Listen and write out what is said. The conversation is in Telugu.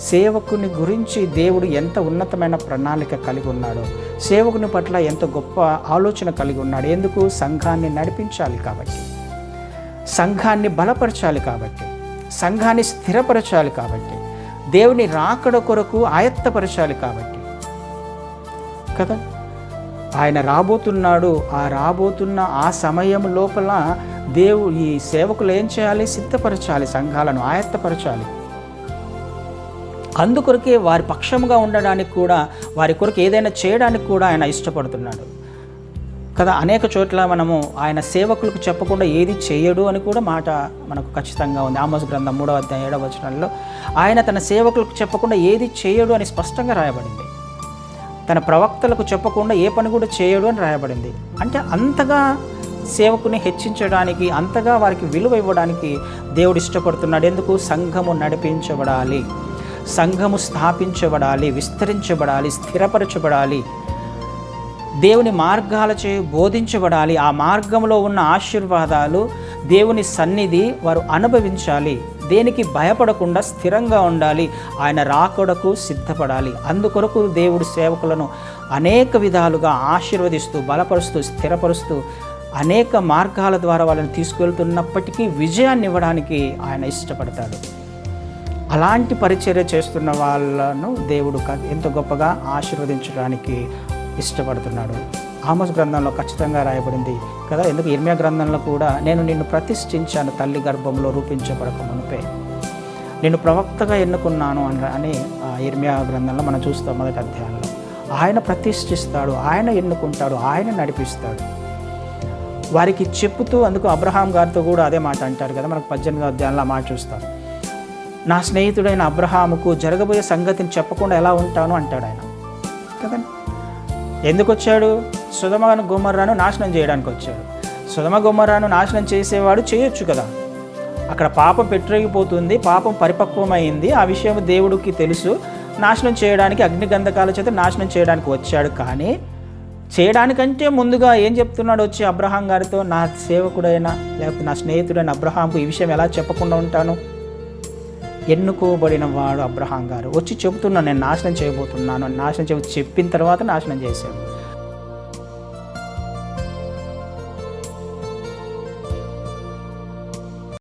సేవకుని గురించి దేవుడు ఎంత ఉన్నతమైన ప్రణాళిక కలిగి ఉన్నాడో సేవకుని పట్ల ఎంత గొప్ప ఆలోచన కలిగి ఉన్నాడు ఎందుకు సంఘాన్ని నడిపించాలి కాబట్టి? సంఘాన్ని బలపరచాలి కాబట్టి సంఘాన్ని స్థిరపరచాలి కాబట్టి దేవుని రాకడ కొరకు ఆయత్తపరచాలి కాబట్టి కదా? ఆయన రాబోతున్నాడు ఆ రాబోతున్న ఆ సమయం లోపల దేవు ఈ సేవకులు ఏం చేయాలి? సిద్ధపరచాలి సంఘాలను ఆయత్తపరచాలి. అందుకొరకే వారి పక్షముగా ఉండడానికి కూడా వారి కొరకు ఏదైనా చేయడానికి కూడా ఆయన ఇష్టపడుతున్నాడు. కదా అనేక చోట్ల మనము ఆయన సేవకులకు చెప్పకుండా ఏది చేయడు అని కూడా మాట మనకు ఖచ్చితంగా ఉంది. ఆమోస్ గ్రంథం మూడవ అధ్యాయం ఏడవ వచనంలో ఆయన తన సేవకులకు చెప్పకుండా ఏది చేయడు అని స్పష్టంగా రాయబడింది. తన ప్రవక్తలకు చెప్పకుండా ఏ పని కూడా చేయడు అని రాయబడింది. అంటే అంతగా సేవకుని హెచ్చించడానికి అంతగా వారికి విలువ ఇవ్వడానికి దేవుడు ఇష్టపడుతున్నాడు. ఎందుకు? సంఘము నడిపించబడాలి. సంఘము స్థాపించబడాలి విస్తరించబడాలి స్థిరపరచబడాలి. దేవుని మార్గాలచే బోధించబడాలి. ఆ మార్గంలో ఉన్న ఆశీర్వాదాలు దేవుని సన్నిధి వారు అనుభవించాలి. దేనికి భయపడకుండా స్థిరంగా ఉండాలి. ఆయన రాకడకు సిద్ధపడాలి. అందుకొరకు దేవుడు సేవకులను అనేక విధాలుగా ఆశీర్వదిస్తూ బలపరుస్తూ స్థిరపరుస్తూ అనేక మార్గాల ద్వారా వాళ్ళని తీసుకెళ్తున్నప్పటికీ విజయాన్ని ఇవ్వడానికి ఆయన ఇష్టపడతాడు. అలాంటి పరిచర్య చేస్తున్న వాళ్ళను దేవుడు ఎంతో గొప్పగా ఆశీర్వదించడానికి ఇష్టపడుతున్నాడు. ఆమోస్ గ్రంథంలో ఖచ్చితంగా రాయబడింది కదా? ఎందుకు? ఇర్మియా గ్రంథంలో కూడా నేను నిన్ను ప్రతిష్ఠించాను తల్లి గర్భంలో రూపించబడక మునిపే. నేను ప్రవక్తగా ఎన్నుకున్నాను అని అని ఆ ఇర్మియా గ్రంథంలో మనం చూస్తాం మొదటి అధ్యాయంలో. ఆయన ప్రతిష్ఠిస్తాడు ఆయన ఎన్నుకుంటాడు ఆయన నడిపిస్తాడు. వారికి చెప్పుతూ అందుకు అబ్రహాం గారితో కూడా అదే మాట అంటారు కదా? మనకు పద్దెనిమిదో అధ్యాయంలో ఆ మాట చూస్తాం. నా స్నేహితుడైన అబ్రహాముకు జరగబోయే సంగతిని చెప్పకుండా ఎలా ఉంటాను అంటాడు ఆయన. కదండి? ఎందుకు వచ్చాడు సుధమను గుమ్మర్రాను నాశనం చేయడానికి వచ్చాడు సుధమ గుమ్మర్రాను నాశనం చేసేవాడు చేయొచ్చు కదా. అక్కడ పాపం పెట్టిపోతుంది పాపం పరిపక్వమైంది. ఆ విషయం దేవుడికి తెలుసు. నాశనం చేయడానికి అగ్నిగంధకాల చేత నాశనం చేయడానికి వచ్చాడు కానీ చేయడానికంటే ముందుగా ఏం చెప్తున్నాడు వచ్చి అబ్రహాం గారితో నా సేవకుడైనా లేకపోతే నా స్నేహితుడైన అబ్రహాంకు ఈ విషయం ఎలా చెప్పకుండా ఉంటాను? ఎన్నుకోబడిన వాడు అబ్రహాం గారు. వచ్చి చెబుతున్నాను నేను నాశనం చేయబోతున్నాను. అని నాశనం చెబుతూ చెప్పిన తర్వాత నాశనం చేశాడు.